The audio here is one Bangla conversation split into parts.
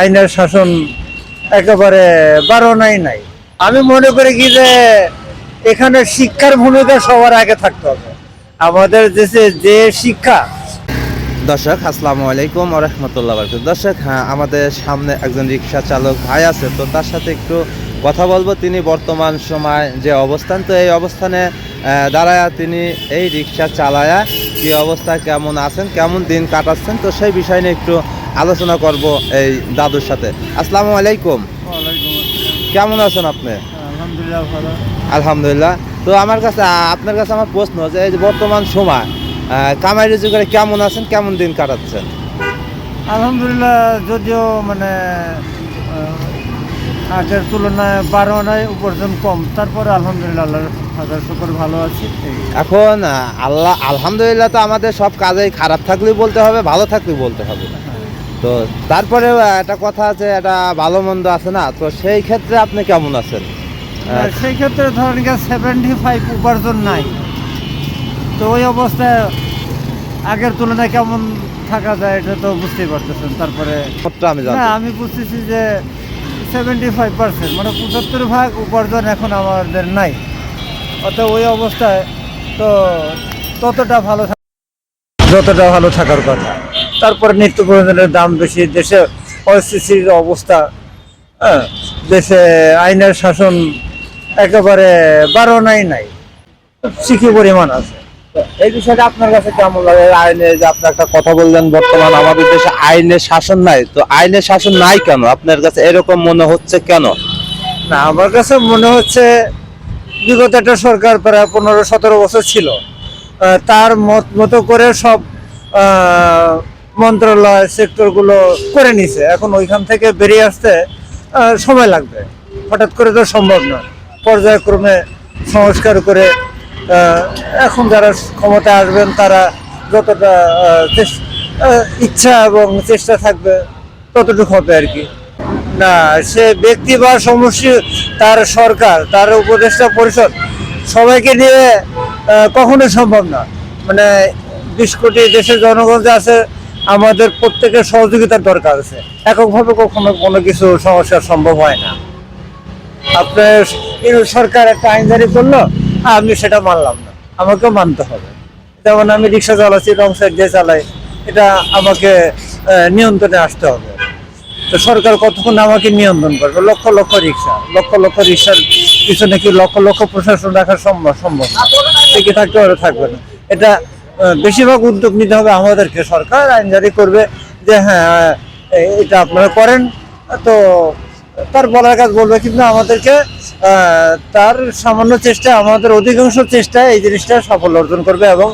আইনের শাসন একেবারে বারণাই নাই আমি মনে করি কি যে এখানে শিক্ষার ভূমিকা সবার আগে থাকতে হবে। আমাদের দেশে যে শিক্ষা দর্শক, আসসালামু আলাইকুম রহমতুল্লাহ বরকাত দর্শক হ্যাঁ আমাদের সামনে একজন রিক্সা চালক ভাই আছে, তো তার সাথে একটু কথা বলব। তিনি বর্তমান সময় যে অবস্থান, তো এই অবস্থানে দাঁড়ায়া তিনি এই রিক্সা চালায়া কি অবস্থা, কেমন আছেন, কেমন দিন কাটাচ্ছেন, তো সেই বিষয় নিয়ে একটু আলোচনা করব এই দাদুর সাথে। আসসালামু আলাইকুম। কেমন আছেন আপনি? আলহামদুলিল্লাহ তো আমার কাছে আপনার কাছে আমার প্রশ্ন যে এই যে বর্তমান সময় কামাই রুজি করে কেমন আছেন কেমন দিন কাটাচ্ছেন? আলহামদুলিল্লাহ যদিও মানে আগের তুলনায় বারো বারোনায় উপার্জন কম তারপরে আলহামদুলিল্লাহ আল্লাহর হাজার শুকর ভালো আছি। এখন আল্লাহ আলহামদুলিল্লাহ তো আমাদের সব কাজেই খারাপ থাকলেই বলতে হবে ভালো থাকলেই বলতে হবে। তো তারপরে একটা কথা আছে এটা ভালো মন্দ আছে না? তো সেই ক্ষেত্রে আপনি কেমন আছেন? সেই ক্ষেত্রে ধরেন সেভেন্টি ফাইভ উপার্জন নাই। তো ওই অবস্থায় আগের তুলনায় কেমন থাকা যায় এটা তো বুঝতেই পারতেছেন। তারপরে আমি না আমি বুঝতেছি যে সেভেন্টি ফাইভ পার্সেন্ট মানে পঁচাত্তর ভাগ উপার্জন এখন আমাদের নাই। অত ওই অবস্থায় তো ততটা ভালো যতটা ভালো থাকার কথা। তারপরে নিত্য প্রয়োজনের দাম বেশি দেশে পরিস্থিতির অবস্থা হ্যাঁ, দেশে আইনের শাসন একেবারে বারোনাই নাই। শিখি পরিমাণ আছে। এই বিষয়টা আপনার কাছে কেমন লাগে? আইনে যে আপনি একটা কথা বললেন বর্তমান আমাদের দেশে আইনের শাসন নাই। তো আইনের শাসন নাই কেন? আপনার কাছে এরকম মনে হচ্ছে কেন? না আমার কাছে মনে হচ্ছে বিগত একটা সরকার প্রায় পনেরো সতেরো বছর ছিল। তার মত, মতো করে সব মন্ত্রণালয় সেক্টরগুলো করে নিছে। এখন ওইখান থেকে বেরিয়ে আসতে সময় লাগবে। হঠাৎ করে তো সম্ভব না পর্যায়ক্রমে সংস্কার করে এখন যারা ক্ষমতা আসবেন, তারা যতটা ইচ্ছা এবং চেষ্টা থাকবে, ততটুকু হবে আর কি। না, সে ব্যক্তি বা সমষ্টি, তার সরকার, তার উপদেষ্টা পরিষদ, সবাইকে নিয়ে কখনোই সম্ভব না। মানে বিশ কোটি দেশের জনগণ যে আছে, আমাদের প্রত্যেকের সহযোগিতার দরকার আছে। এককভাবে কখনো কোনো কিছু সমস্যা সম্ভব হয় না। আপনার সরকার একটা আইন জারি করল, আমি সেটা মানলাম না। আমাকেও মানতে হবে। যেমন আমি রিক্সা চালাচ্ছি, রং সাইড দিয়ে চালাই, এটা আমাকে নিয়ন্ত্রণে আসতে হবে। তো সরকার কতক্ষণ আমাকে নিয়ন্ত্রণ করবে? লক্ষ লক্ষ রিক্সা, লক্ষ লক্ষ রিক্সার পিছনে কি লক্ষ লক্ষ প্রশাসন রাখা সম্ভব সম্ভব। টিকে থাকতে পারে থাকবে না। এটা বেশিরভাগ উদ্যোগ নিতে হবে আমাদেরকে। সরকার আইন জারি করবে যে হ্যাঁ এটা আপনারা করেন। তো, তার বলার কাজ বলবে কিন্তু আমাদেরকে তার সামান্য চেষ্টা আমাদের অধিকাংশ চেষ্টা এই জিনিসটা সাফল্য অর্জন করবে এবং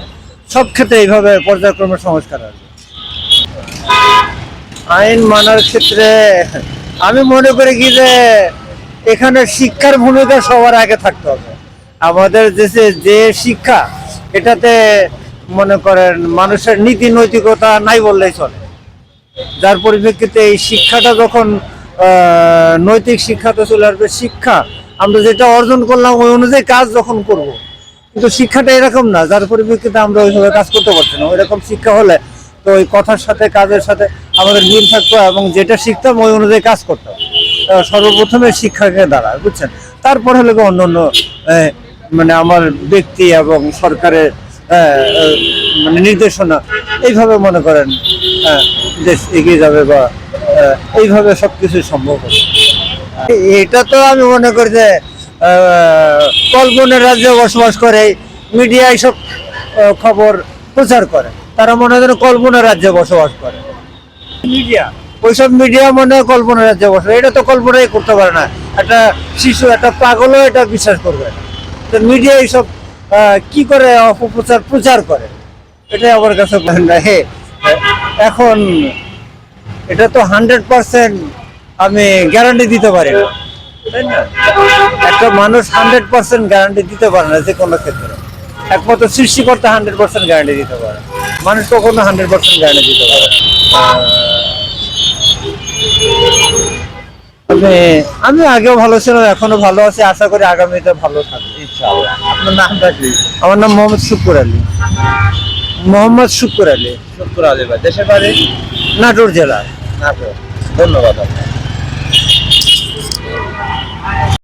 সব ক্ষেত্রে এইভাবে পর্যায়ক্রমে সংস্কার আসবে আইন মানার ক্ষেত্রে, আমি মনে করি কি যে, এখানে শিক্ষার ভূমিকা সবার আগে থাকতে হবে। আমাদের দেশে যে শিক্ষা, এটাতে মনে করেন মানুষের নীতি নৈতিকতা নাই বললেই চলে। যার পরিপ্রেক্ষিতে এই শিক্ষাটা যখন নৈতিক শিক্ষাতে চলে আসবে শিক্ষা। আমরা যেটা অর্জন করলাম ওই অনুযায়ী কাজ যখন করব। কিন্তু শিক্ষাটা এরকম না, যার পরিপ্রেক্ষিতে আমরা ওইভাবে কাজ করতে পারছি না। ওইরকম শিক্ষা হলে তো ওই কথার সাথে, কাজের সাথে আমাদের মিল থাকতো এবং যেটা শিখতাম ওই অনুযায়ী কাজ করতাম। সর্বপ্রথমে শিক্ষাকে দাঁড়ায়, বুঝছেন? তারপর হলে অন্য অন্য মানে আমার ব্যক্তি এবং সরকারের মানে নির্দেশনা এইভাবে মনে করেন দেশ এগিয়ে যাবে বা এইভাবে সবকিছু সম্ভব হবে। এটা তো আমি মনে করি যে কল্পনের রাজ্যে বসবাস করে মিডিয়া এইসব খবর প্রচার করে। তারা মনে হয় যেন কল্পনার রাজ্যে বসবাস করে। মিডিয়া? ওইসব মিডিয়া মনে হয় কল্পনার রাজ্যে বসে এটা তো কল্পনাই করতে পারে না। একটা শিশু একটা পাগলও এটা বিশ্বাস করবে না। তো মিডিয়া এইসব কি করে অপপ্রচার প্রচার করে এটাই আমার কাছে। হে, এখন এটা তো হান্ড্রেড পার্সেন্ট আমি গ্যারান্টি দিতে পারি না তাই না একটা মানুষ হান্ড্রেড পার্সেন্ট গ্যারান্টি দিতে পারে না যে কোনো ক্ষেত্রে একমাত্র সৃষ্টিকর্তা হান্ড্রেড পার্সেন্ট গ্যারান্টি দিতে পারে মানুষ কখনো হান্ড্রেড পার্সেন্ট গ্যারান্টি দিতে পারে। আমি আমি আগেও ভালো ছিলাম এখনও ভালো আছি আশা করি আগামীতে ভালো থাকবে। ইনশাআল্লাহ। আপনার নামটা কি? আমার নাম মোহাম্মদ শুকুর আলী। মোহাম্মদ শুকুর আলী। শুকুর আলী ভাই দেশের বাড়ি? নাটোর জেলা। নাটোর। ধন্যবাদ আপনাকে।